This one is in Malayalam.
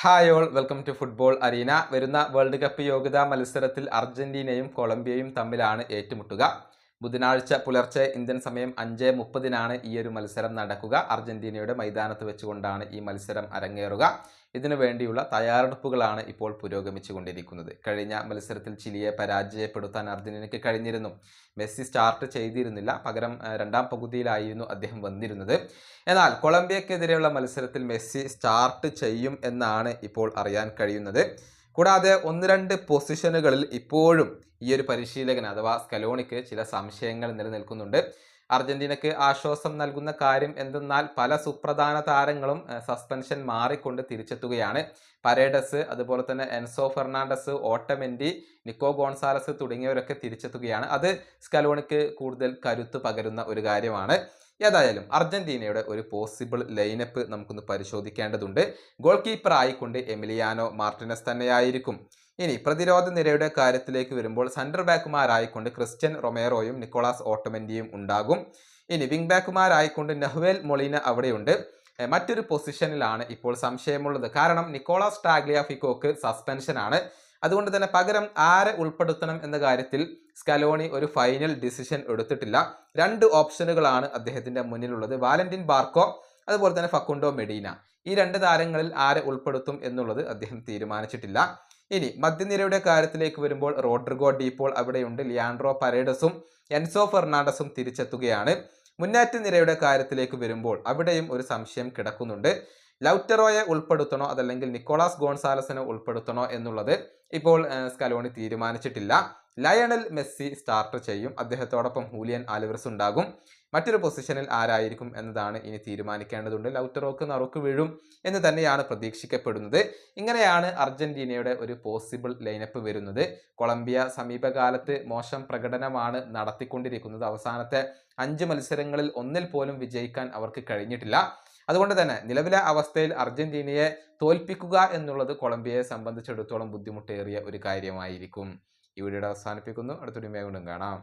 Hi all welcome to football arena വരുന്ന വേൾഡ് കപ്പ് യോഗ്യതാ മത്സരത്തിൽ അർജന്റീനയും കൊളംബിയയും തമ്മിലാണ് ഏറ്റുമുട്ടുക. ബുധനാഴ്ച പുലർച്ചെ ഇന്ത്യൻ സമയം അഞ്ച് മുപ്പതിനാണ് ഈ ഒരു മത്സരം നടക്കുക. അർജന്റീനയുടെ മൈതാനത്ത് വെച്ചുകൊണ്ടാണ് ഈ മത്സരം അരങ്ങേറുക. ഇതിനു വേണ്ടിയുള്ള തയ്യാറെടുപ്പുകളാണ് ഇപ്പോൾ പുരോഗമിച്ചുകൊണ്ടിരിക്കുന്നത്. കഴിഞ്ഞ മത്സരത്തിൽ ചിലിയെ പരാജയപ്പെടുത്താൻ അർജന്റീനയ്ക്ക് കഴിഞ്ഞിരുന്നു. മെസ്സി സ്റ്റാർട്ട് ചെയ്തിരുന്നില്ല. പകരം രണ്ടാം പകുതിയിലായിരുന്നു അദ്ദേഹം വന്നിരുന്നത്. എന്നാൽ കൊളംബിയക്കെതിരെയുള്ള മത്സരത്തിൽ മെസ്സി സ്റ്റാർട്ട് ചെയ്യും എന്നാണ് ഇപ്പോൾ അറിയാൻ കഴിയുന്നത്. കൂടാതെ ഒന്ന് രണ്ട് പൊസിഷനുകളിൽ ഇപ്പോഴും ഈ ഒരു പരിശീലകൻ അഥവാ സ്കലോണിക്ക് ചില സംശയങ്ങൾ നിലനിൽക്കുന്നുണ്ട്. അർജന്റീനക്ക് ആശ്വാസം നൽകുന്ന കാര്യം എന്തെന്നാൽ പല സുപ്രധാന താരങ്ങളും സസ്പെൻഷൻ മാറിക്കൊണ്ട് തിരിച്ചെത്തുകയാണ്. പരേഡസ് അതുപോലെ തന്നെ Enzo Fernandez Otamendi Nico Gonzalez തുടങ്ങിയവരൊക്കെ തിരിച്ചെത്തുകയാണ്. അത് സ്കലോണിക്ക് കൂടുതൽ കരുത്ത് പകരുന്ന ഒരു കാര്യമാണ്. ഏതായാലും അർജന്റീനയുടെ ഒരു പോസിബിൾ ലൈനപ്പ് നമുക്കൊന്ന് പരിശോധിക്കേണ്ടതുണ്ട്. ഗോൾ കീപ്പർ ആയിക്കൊണ്ട് എമിലിയാനോ മാർട്ടിനസ് തന്നെയായിരിക്കും. ഇനി പ്രതിരോധ നിരയുടെ കാര്യത്തിലേക്ക് വരുമ്പോൾ സെന്റർ ബാക്കുമാരായിക്കൊണ്ട് ക്രിസ്ത്യൻ റൊമേറോയും നിക്കോളാസ് ഓട്ടോമെന്റിയും ഉണ്ടാകും. ഇനി വിംഗ് ബാക്കുമാരായിക്കൊണ്ട് നെഹ്വേൽ മൊളീന അവിടെയുണ്ട്. മറ്റൊരു പൊസിഷനിലാണ് ഇപ്പോൾ സംശയമുള്ളത്. കാരണം നിക്കോളാസ് ടാഗ്ലിയാഫിക്കോക്ക് സസ്പെൻഷനാണ് അതുകൊണ്ട് തന്നെ പകരം ആരെ ഉൾപ്പെടുത്തണം എന്ന കാര്യത്തിൽ സ്കലോണി ഒരു ഫൈനൽ ഡിസിഷൻ എടുത്തിട്ടില്ല. രണ്ട് ഓപ്ഷനുകളാണ് അദ്ദേഹത്തിന്റെ മുന്നിലുള്ളത്. വാലന്റിൻ ബാർക്കോ അതുപോലെ തന്നെ ഫക്കുണ്ടോ മെഡീന. ഈ രണ്ട് താരങ്ങളിൽ ആരെ ഉൾപ്പെടുത്തും എന്നുള്ളത് അദ്ദേഹം തീരുമാനിച്ചിട്ടില്ല. ഇനി മധ്യനിരയുടെ കാര്യത്തിലേക്ക് വരുമ്പോൾ റോഡ്രിഗോ ഡീപ്പോൾ അവിടെയുണ്ട്. ലിയാൻഡ്രോ പരേഡസും എൻസോ ഫെർണാണ്ടസും തിരിച്ചെത്തുകയാണ്. മുന്നേറ്റ നിരയുടെ കാര്യത്തിലേക്ക് വരുമ്പോൾ അവിടെയും ഒരു സംശയം കിടക്കുന്നുണ്ട്. ലൗറ്ററോയെ ഉൾപ്പെടുത്തണോ അതല്ലെങ്കിൽ നിക്കോളാസ് ഗോൺസാലസിനെ ഉൾപ്പെടുത്തണോ എന്നുള്ളത് ഇപ്പോൾ സ്കലോണി തീരുമാനിച്ചിട്ടില്ല. ലയണൽ മെസ്സി സ്റ്റാർട്ട് ചെയ്യും. അദ്ദേഹത്തോടൊപ്പം ഹൂലിയൻ ആലിവർസ് ഉണ്ടാകും. മറ്റൊരു പൊസിഷനിൽ ആരായിരിക്കും എന്നതാണ് ഇനി തീരുമാനിക്കേണ്ടതുണ്ട്. ലൗറ്ററോക്ക് നറുക്ക് വീഴും എന്ന് തന്നെയാണ് പ്രതീക്ഷിക്കപ്പെടുന്നത്. ഇങ്ങനെയാണ് അർജന്റീനയുടെ ഒരു പോസിബിൾ ലൈനപ്പ് വരുന്നത്. കൊളംബിയ സമീപകാലത്ത് മോശം പ്രകടനമാണ് നടത്തിക്കൊണ്ടിരിക്കുന്നത്. അവസാനത്തെ അഞ്ച് മത്സരങ്ങളിൽ ഒന്നിൽ പോലും വിജയിക്കാൻ അവർക്ക് കഴിഞ്ഞിട്ടില്ല. അതുകൊണ്ട് തന്നെ നിലവിലെ അവസ്ഥയിൽ അർജന്റീനയെ തോൽപ്പിക്കുക എന്നുള്ളത് കൊളംബിയയെ സംബന്ധിച്ചിടത്തോളം ബുദ്ധിമുട്ടേറിയ ഒരു കാര്യമായിരിക്കും. ഈ വീഡിയോ അവസാനിപ്പിക്കുന്നു. അടുത്തൊരു വീണ്ടും കാണാം.